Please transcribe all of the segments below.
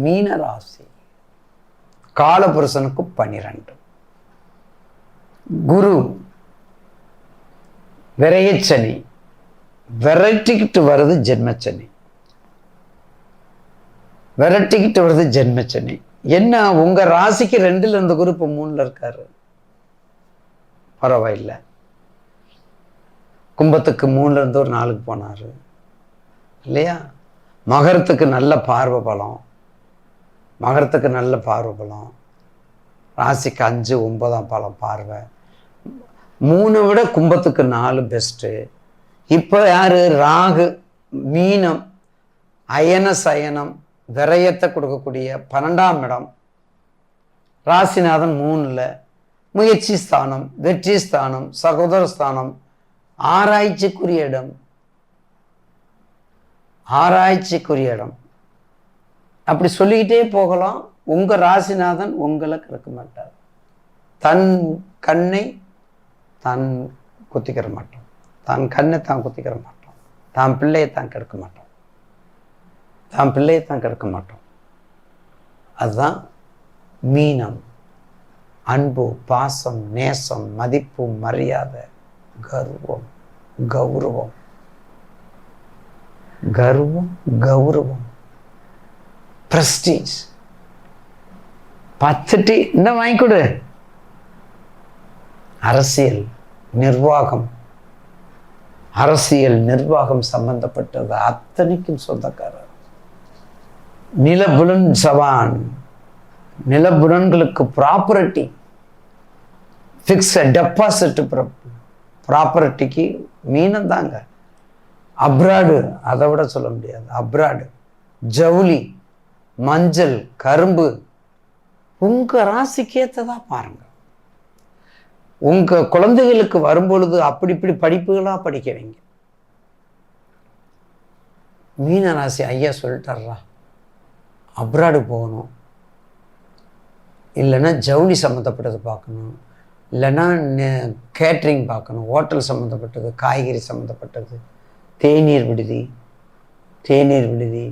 மீன ராசி. காலபுருஷனுக்கு பனிரெண்டு. குரு விரையச்சனி விரட்டிக்கிட்டு வருது ஜென்மச்சனி விரட்டிக்கிட்டு வருது ஜென்மச்சனி என்ன உங்க ராசிக்கு ரெண்டுல இருந்த குரு இப்போ மூணுல இருக்காரு? பரவாயில்ல. கும்பத்துக்கு மூணுல இருந்து ஒரு நாளுக்கு போனாரு. இல்லையா? மகரத்துக்கு நல்ல பார்வை பலம். மகரத்துக்கு நல்ல பார்வை பலம். ராசிக்கு அஞ்சு ஒன்பதாம் பலம் பார்வை. மூணு விட கும்பத்துக்கு நாலு பெஸ்ட்டு இப்போ யார்? ராகு மீனம் அயன சயனம் விரயத்தை கொடுக்கக்கூடிய பன்னெண்டாம் இடம். ராசிநாதன் மூணில் முயற்சி ஸ்தானம் வெற்றி ஸ்தானம் சகோதர ஸ்தானம் ஆராய்ச்சிக்குரிய இடம். ஆராய்ச்சிக்குரிய இடம். அப்படி சொல்லிக்கிட்டே போகலாம். உங்க ராசிநாதன் உங்களை கறக்க மாட்டார். தன் கண்ணை தான் குத்திக்கிற மாட்டோம் தான் கண்ணை தான் குத்திக்கிற மாட்டோம் தான் பிள்ளையை தான் கெடுக்க மாட்டோம் தான் பிள்ளையை தான் கெடுக்க மாட்டோம் அதுதான் மீனம். அன்பு பாசம் நேசம் மதிப்பு மரியாதை கர்வம் கௌரவம். கர்வம் கௌரவம். பிரஸ்டீஜ் பச்சட்டி இன்னும் வாங்கி கொடு அரசியல் நிர்வாகம். அரசியல் நிர்வாகம் சம்பந்தப்பட்டது அத்தனைக்கும் சொந்தக்காரர். நிலபுலன் சவான். நிலபுலன்களுக்கு ப்ராப்பர்ட்டி ஃபிக்ஸ டெபாசிட் ப்ராப்பர்ட்டிக்கு மீனம் தாங்க அப்ராடு அதை விட சொல்ல முடியாது. அப்ராடு ஜவுளி. மஞ்சள் கரும்பு உங்கள் ராசிக்கு ஏத்ததா பாருங்க. உங்கள் குழந்தைகளுக்கு வரும்பொழுது அப்படி இப்படி படிப்புகளாக படிக்க வைங்க மீன ராசி ஐயா சொல்லிட்டாரா அப்ராடு போகணும். இல்லைன்னா ஜவுளி சம்மந்தப்பட்டது பார்க்கணும். இல்லைன்னா கேட்ரிங் பார்க்கணும். ஹோட்டல் சம்மந்தப்பட்டது காய்கறி சம்மந்தப்பட்டது தேநீர் விடுதி தேநீர் விடுதி.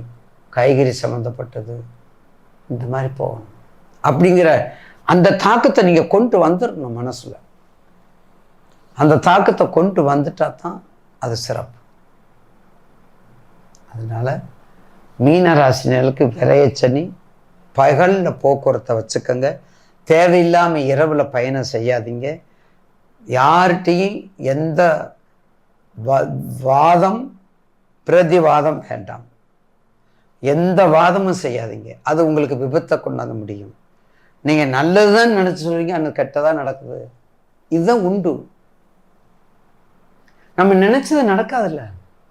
காய்கறி சம்மந்தப்பட்டது இந்த மாதிரி போகணும். அப்படிங்கிற அந்த தாக்கத்தை நீங்கள் கொண்டு வந்துடணும் மனசில். அந்த தாக்கத்தை கொண்டு வந்துட்டா தான் அது சிறப்பு. அதனால் மீனராசினர்களுக்கு விரையச்சனி பகலில் போக்குவரத்தை வச்சுக்கோங்க. தேவையில்லாமல் இரவில் பயணம் செய்யாதீங்க. யார்கிட்டையும் எந்த வாதம் பிரதிவாதம் வேண்டாம். எந்த வாதமும் செய்யாதீங்க. அது உங்களுக்கு விபத்தை கொண்டாந்து முடியும். நீங்கள் நல்லதுதான் நினச்சி சொல்றீங்க அந்த கெட்டதாக நடக்குது. இதுதான் உண்டு. நம்ம நினச்சது நடக்காதுல்ல.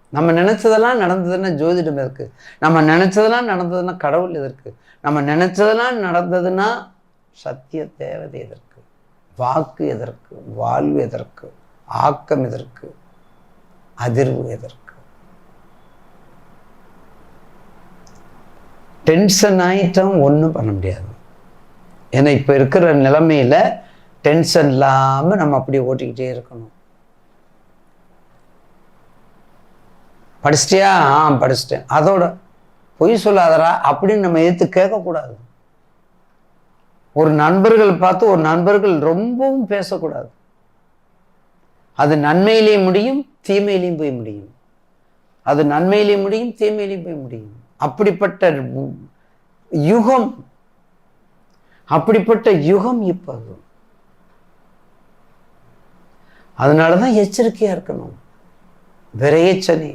நம்ம நினச்சதெல்லாம் நடந்ததுன்னா ஜோதிடம் எதற்கு நம்ம நினச்சதெல்லாம் நடந்ததுன்னா கடவுள் எதற்கு? நம்ம நினச்சதெல்லாம் நடந்ததுன்னா சத்திய தேவதை எதற்கு? வாக்கு எதற்கு? வாழ்வு எதற்கு? ஆக்கம் எதற்கு? அதிர்வு எதற்கு? டென்ஷன் ஆகிட்டோம் ஒன்றும் பண்ண முடியாது. ஏன்னா இப்போ இருக்கிற நிலைமையில் டென்ஷன் இல்லாமல் நம்ம அப்படியே ஓட்டிக்கிட்டே இருக்கணும். படிச்சிட்டியா? ஆ படிச்சிட்டேன். அதோட பொய் சொல்லாதரா அப்படின்னு நம்ம எடுத்து கேட்கக்கூடாது. ஒரு நண்பர்கள் பார்த்து ஒரு நண்பர்கள் ரொம்பவும் பேசக்கூடாது. அது நன்மையிலேயும் முடியும் தீமையிலையும் போய் முடியும். அது நன்மையிலையும் முடியும் தீமையிலையும் போய் முடியும். அப்படிப்பட்ட யுகம் அப்படிப்பட்ட யுகம் இப்போ அதனால தான் எச்சரிக்கையாக இருக்கணும். விரையச்சனி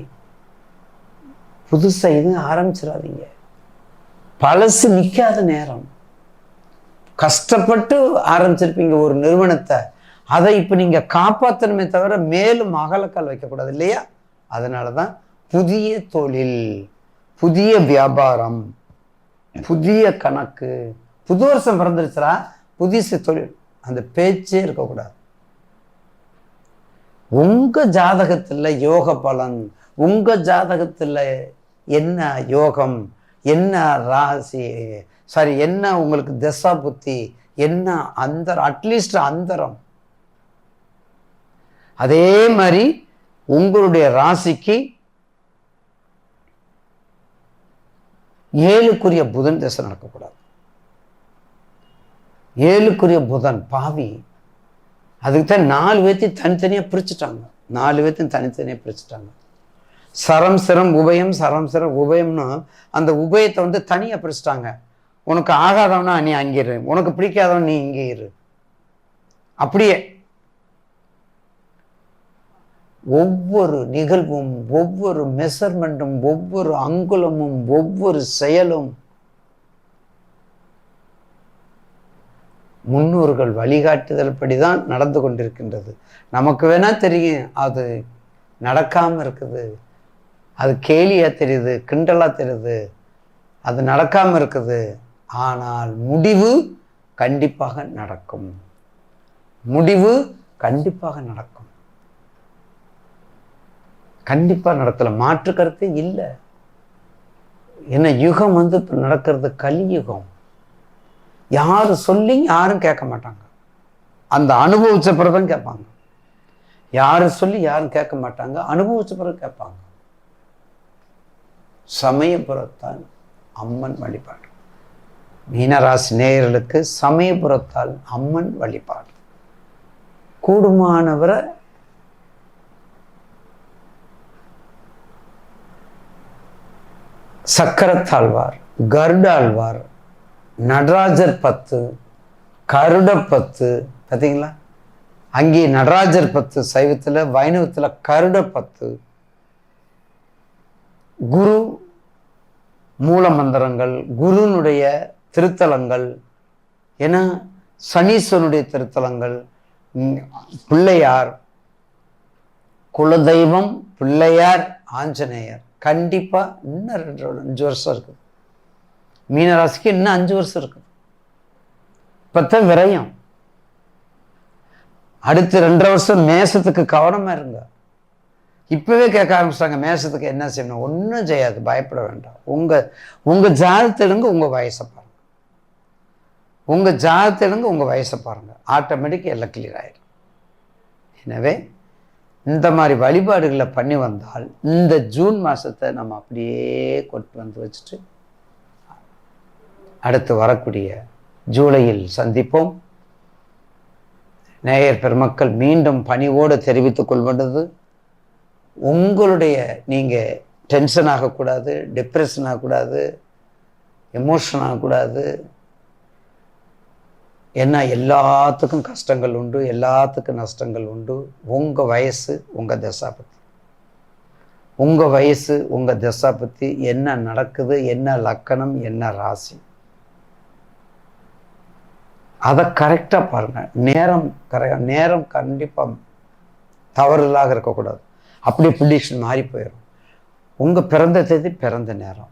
புதுசாக எதுவும் ஆரம்பிச்சிடாதீங்க. பழசு நிற்காத நேரம். கஷ்டப்பட்டு ஆரம்பிச்சிருப்பீங்க ஒரு நிறுவனத்தை. அதை இப்போ நீங்க காப்பாற்றணுமே தவிர மேலும் அகலக்கால் வைக்கக்கூடாது இல்லையா? அதனால தான் புதிய தொழில். புதிய வியாபாரம் புதிய கணக்கு. புது வருஷம் பிறந்துருச்சுரா புதுசு தொழில். அந்த பேச்சே இருக்கக்கூடாது. உங்க ஜாதகத்தில் யோக பலன் உங்க ஜாதகத்தில் என்ன யோகம் என்ன ராசி சாரி என்ன உங்களுக்கு திசா புத்தி என்ன அந்தரம் அட்லீஸ்ட் அந்தரம். அதே மாதிரி உங்களுடைய ராசிக்கு ஏழுக்குரிய புதன் திசை நடக்கக்கூடாது. ஏழுக்குரிய புதன் பாவி. அதுக்கு தான் நாலு பேர்த்தையும் தனித்தனியாக பிரிச்சுட்டாங்க. நாலு பேர்த்தையும் தனித்தனியாக பிரிச்சுட்டாங்க. சரம் சிரம் உபயம் சரம் சிரம் உபயம்னு அந்த உபயத்தை வந்து தனியாக பிரிச்சுட்டாங்க. உனக்கு ஆகாதவனா நீ அங்கே இரு. உனக்கு பிடிக்காதவன் நீ இங்கே இரு. அப்படியே ஒவ்வொரு நிகழ்வும் ஒவ்வொரு மெஷர்மெண்ட்டும் ஒவ்வொரு அங்குலமும் ஒவ்வொரு செயலும் முன்னோர்கள் வழிகாட்டுதல் படிதான் நடந்து கொண்டிருக்கின்றது. நமக்கு வேணால் தெரியும் அது நடக்காமல் இருக்குது. அது கேலியாக தெரியுது கிண்டலாக தெரியுது அது நடக்காமல் இருக்குது. ஆனால் முடிவு கண்டிப்பாக நடக்கும். முடிவு கண்டிப்பாக நடக்கும். கண்டிப்பா நடத்தலை. மாற்று கருத்தே இல்லை. என்ன யுகம் வந்து இப்போ நடக்கிறது கலியுகம். யார் சொல்லி யாரும் கேட்க மாட்டாங்க. அந்த அனுபவிச்ச பிறகுதான் கேட்பாங்க. யார் சொல்லி யாரும் கேட்க மாட்டாங்க. அனுபவிச்ச பிறகு கேட்பாங்க. சமயபுரத்தால் அம்மன் வழிபாடு. மீனராசி நேயர்களுக்கு சமயபுரத்தால் அம்மன் வழிபாடு. கூடுமானவரை சக்கரத்தாழ்வார் கருடாழ்வார் நடராஜர் பத்து கருட பத்து பார்த்தீங்களா அங்கே நடராஜர் பத்து சைவத்தில் வைணவத்தில் கருட பத்து. குரு மூல மந்திரங்கள் குருனுடைய திருத்தலங்கள் ஏன்னா சனீஸ்வரனுடைய திருத்தலங்கள் பிள்ளையார் குலதெய்வம் பிள்ளையார் ஆஞ்சநேயர். கண்டிப்பாக இன்னும் ரெண்டு அஞ்சு வருஷம் இருக்குது மீனராசிக்கு இன்னும் அஞ்சு வருஷம் இருக்குது இப்போத்தான் விரயம். அடுத்து ரெண்டரை வருஷம் மேசத்துக்கு கவனமாக இருங்க. இப்போவே கேட்க ஆரம்பிச்சிட்டாங்க மேசத்துக்கு என்ன செய்யணும்? ஒன்றும் செய்யாது பயப்பட வேண்டாம். உங்கள் உங்கள் ஜாதத்தை உங்கள் வயசை பாருங்கள் உங்கள் ஜாதத்தை உங்கள் வயசை பாருங்க. ஆட்டோமேட்டிக் எல்லாம் கிளியர் ஆயிடும் எனவே இந்த மாதிரி வழிபாடுகளை பண்ணி வந்தால் இந்த ஜூன் மாதத்தை நம்ம அப்படியே கொண்டு வந்து வச்சுட்டு அடுத்து வரக்கூடிய ஜூலையில் சந்திப்போம். நேயர் பெருமக்கள் மீண்டும் பணிவோடு தெரிவித்துக் கொள்வது உங்களுடைய நீங்கள் டென்ஷன் ஆகக்கூடாது டிப்ரெஷன் ஆகக்கூடாது எமோஷன் ஆகக்கூடாது ஏன்னா எல்லாத்துக்கும் கஷ்டங்கள் உண்டு எல்லாத்துக்கும் நஷ்டங்கள் உண்டு. உங்கள் வயசு உங்கள் தசாபத்தி உங்கள் வயசு உங்கள் தசாபத்தி என்ன நடக்குது என்ன லக்கணம் என்ன ராசி. அதை கரெக்டாக பாருங்கள் நேரம் கரெ நேரம் கண்டிப்பாக தவறுதலாக இருக்கக்கூடாது. அப்படியே ப்ரிடிக்ஷன் மாறி போயிடும் உங்கள் பிறந்த தேதி பிறந்த நேரம்.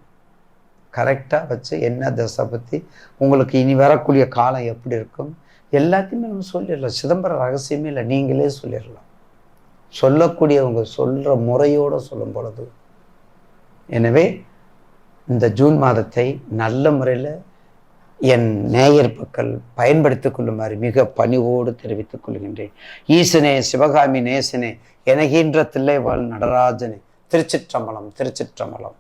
கரெக்டாக வச்சு என்ன தசை பற்றி உங்களுக்கு இனி வரக்கூடிய காலம் எப்படி இருக்கும்? எல்லாத்தையுமே நம்ம சொல்லிடலாம். சிதம்பரம் ரகசியமே இல்லை. நீங்களே சொல்லிடலாம். சொல்லக்கூடியவங்க சொல்கிற முறையோடு சொல்லும் பொழுது. எனவே இந்த ஜூன் மாதத்தை நல்ல முறையில் என் நேயர் மக்கள் பயன்படுத்திக் கொள்ளுமாறு மிக பணிவோடு தெரிவித்துக் கொள்கின்றேன். ஈசனே சிவகாமி நேசனே எனகின்ற தில்லைவாழ் நடராஜனே திருச்சிற்றம்பலம் திருச்சிற்றம்பலம்.